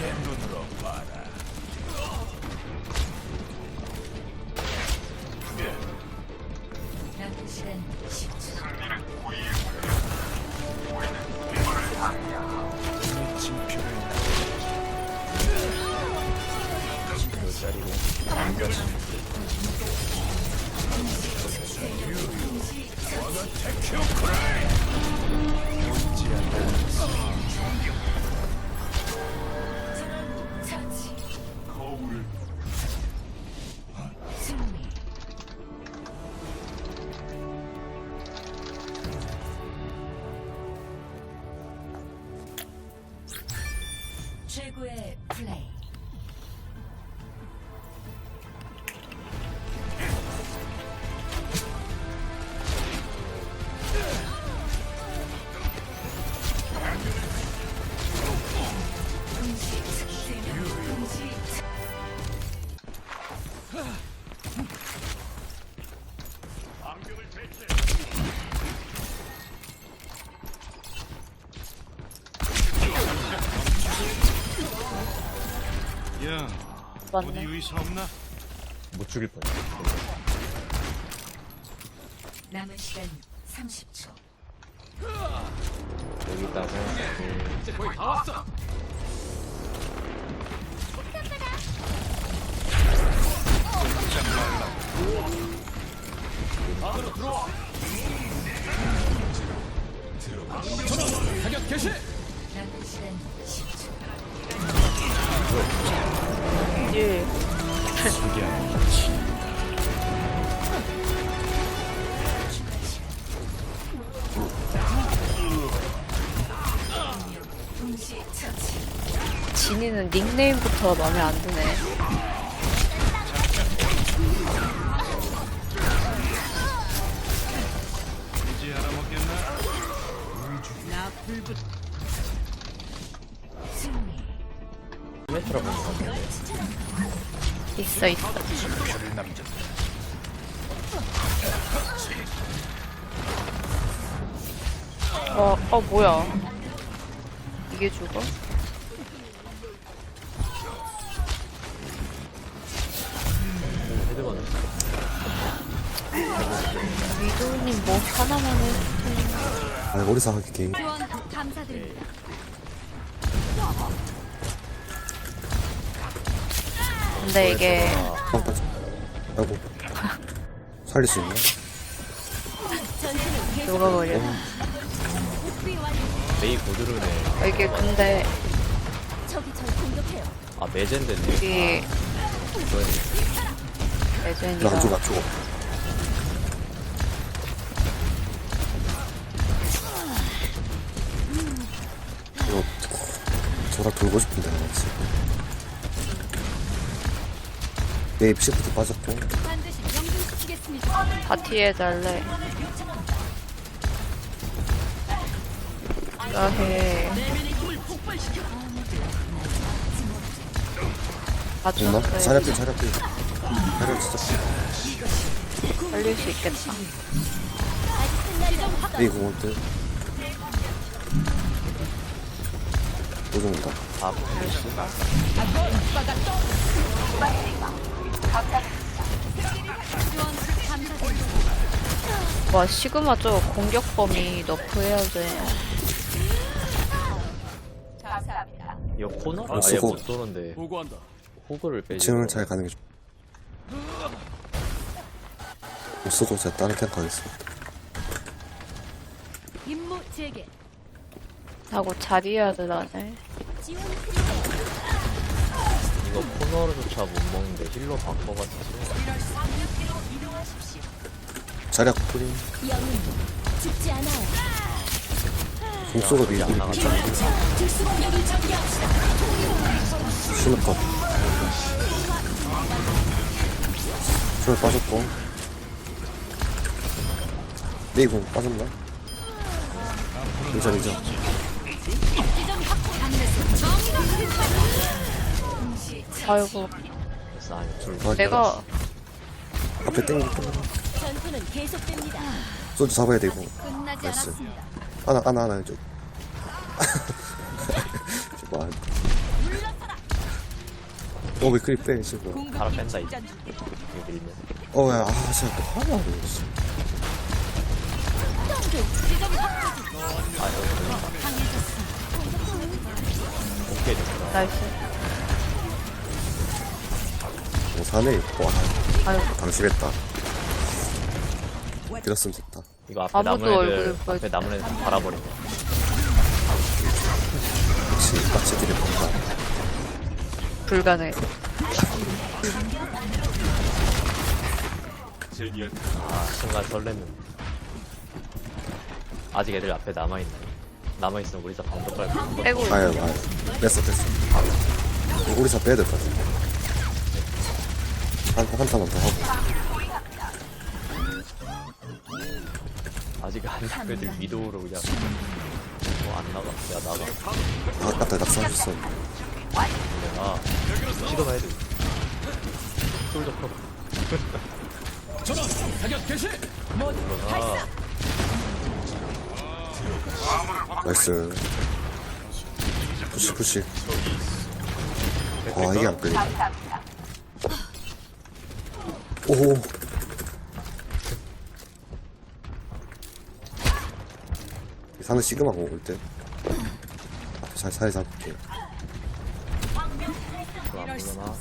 남은 시간 10초. 처치. 플레이. 어디 맞네. 의사 없나? 못 죽일 뻔. 남은 시간 30초. 여기다가 남은 시간 10초. 예. 진이는 닉네임부터 마음에 안 드네. 이제 알아먹 있어 있어. 어, 어 뭐야? 이게 죽어? 위도우님 뭐 하나만 해. 아, 머리사 하기 게임. 근데 이게. 아이고. 살릴 수 있나? 녹아버려. 메이 고드르네. 어, 이게 근데 아 매젠데네. 여기 레전이가 나안 죽어, 저라 돌고 싶은데, 나 지금. 내 시프트 빠졌고. 바티에 달래. 나해. 됐나? 맞췄어요. 자리 앞에, 자리 앞에. 자리 앞에 진짜. 살릴 수 있겠다. 내 공원 때. 또 죽는다. 아 와 시그마 저 공격 범위 너프 해야 돼. 이거 코너를 어, 아예. 못 쏘는데 호그를 빼지. 지금은 잘 가는 게 좋. 못 쓰고 제가 다른 탱크 하겠습니다. 임무 재개. 하고 자리해야 돼 나네. 이거 코너로조차 못 먹는데 힐러 바꿔가지고. 않아요. 공소가 밀고 안 나갔다. 신을것 술 빠졌고 네이공 빠졌나? 인자 인자 아이고 내가 앞에 땡기 전투는 계속됩니다. 소주 잡아야 되고 끝나지 나이스. 않았습니다. 하나 하나 하나 좀 뭐, 물러서라. 어, 왜 그리 빼, 지금. 바로 뺀다 이제 이거 밀면 어, 야, 아, 진짜 또 하나. 아 걸린다 오케이 됐다 나이스. 오, 사네. 와, 아유, 방심했다. 들었으면 됐다. 이거 앞에 아무도 남은 애들 얼굴 보여주지 앞에 남은 애들 다 갈아버린다 역시, 빡치들이 뭔가. 불가능해. 아 순간 설렜는데 아직 애들 앞에 남아있네 남아있으면 우리 다 방법 깔고 빼고 아유, 아유. 뺐어, 뺐어. 우리 다 빼야 될 것 같아. 한, 한 타만 더 하고. 아직 안 나가 애들 위도우로 그냥 뭐안 나가 야 나가 아, 아깝다, 낙사하셨어. 아 시도가 해도 솔더 커 물러나 나이스. 푸시, 푸시. 아, 이게 안 끌려. 오. 상대 시그마고 올 때. 잘, 잘 잡을게. 그안 물러나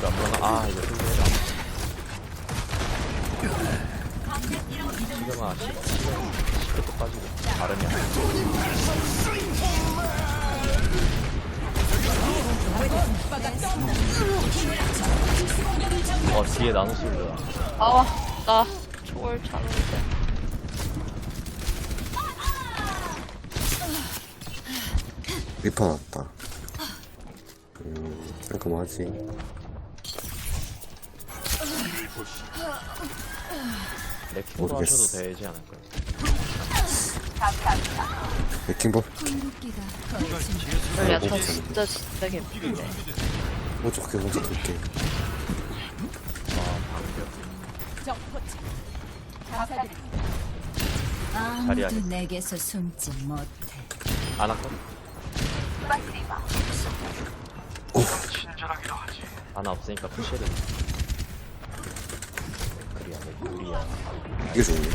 그안 물러나 아 이거 해라 시그마 시그마 또 빠지고. 다르냐 어 뒤에 나노 솔더야 아, 나 초월 차는데. 리퍼 났다. 음, 그럼 뭐 하지? 모르겠어. 하셔도 되지 않을까요? 레킹볼? 야, 저 진짜 진짜 개쁜데. 뭐 좋게 먼저 볼게. 자리야. 아무도 내게서 숨지 못해. 안 왔거든? 하나 없으니까 푸시해도 돼. 그리야, 내 유리야. 이게 좋네.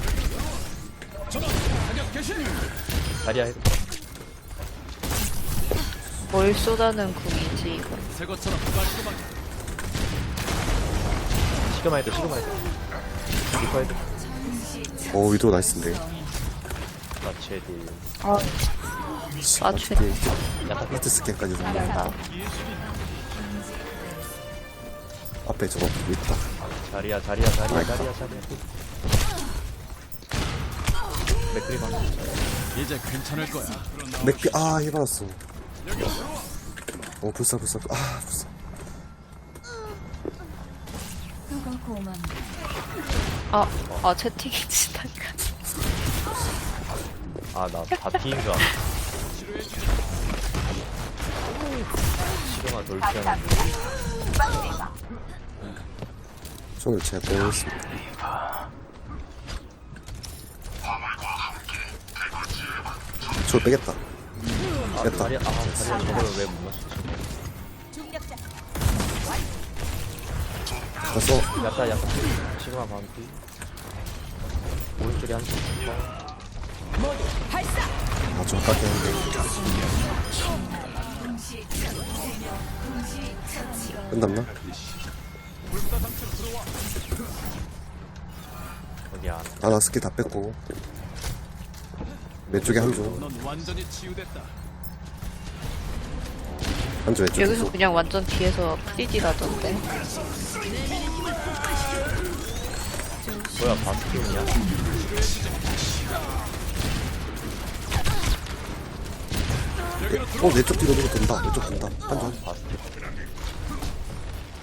자리야 해도 뭘 쏟아는 궁이지, 이거. 시그마 해도 시그마 해도 리퍼 해도 오, 위도 나이스인데. 나치 해도 아, 아, 최. 약간 히트 스캔까지 좀. 나 앞에 저거 보고 있다. 자리야 자리야 자리야 자리야 자리야 맥크리 방 이제 괜찮을 거야. 맥비, 아, 해봤어. 오, 불사, 불사. 아, 불사. 그거 고맙네. 아, 아, 채팅이 지나가. 아 나 바티인 줄 알았어 시그마 돌피하는 손을 제가 빼겠습니다. 저 빼겠다. 아 됐다. 자리야 아 자리야 저걸 왜못 맞추지 가서, 약간 약간 시그마 반피 오른쪽에 한쪽 아, 좀 아깝게 했는데. 끝났나? 여기 안 아, 나 스킬 다 뺐고. 왼쪽에 한 조, 넌 완전히 치유됐다. 한조 왼쪽에 여기서 조. 그냥 완전 뒤에서 프리디라던데. 뭐야 바스티온이야? 어, 왼쪽 뒤로 뒤로 돈다. 왼쪽 돈다. 한 조. 바스티온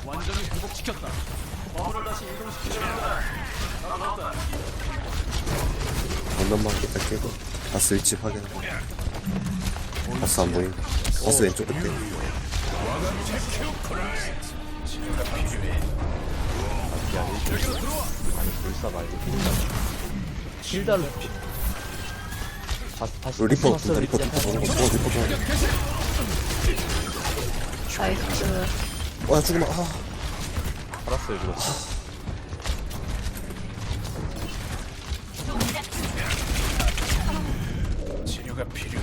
완전히 회복시켰다. 반면만 일단 깨고. 바스 위치 확인하고. 바스 안 보임. 바스 왼쪽 끝에. 야, 아니 불사 말고. 힐달로 다시 다시 어, 리퍼 뜬다 리퍼 리퍼 뜬다 어 리퍼 나이스. 와야 죽으마 아. 알았어요 죽었어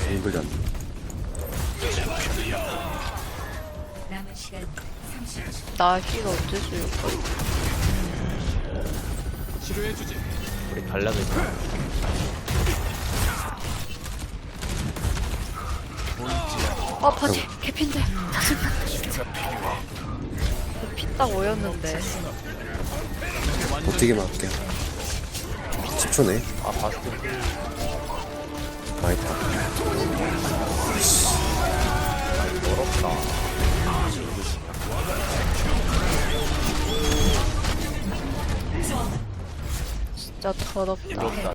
앵글이 안 남은 시간 30초. 나힐 언제 줄까? 치료해주지. 우리 갈라져 있어 아 바지. 개핀데. 피딱 오였는데. 버티기만 할게요. 10초네. 아 바스트 망했다. 더럽다 진짜 더럽다. 이겁다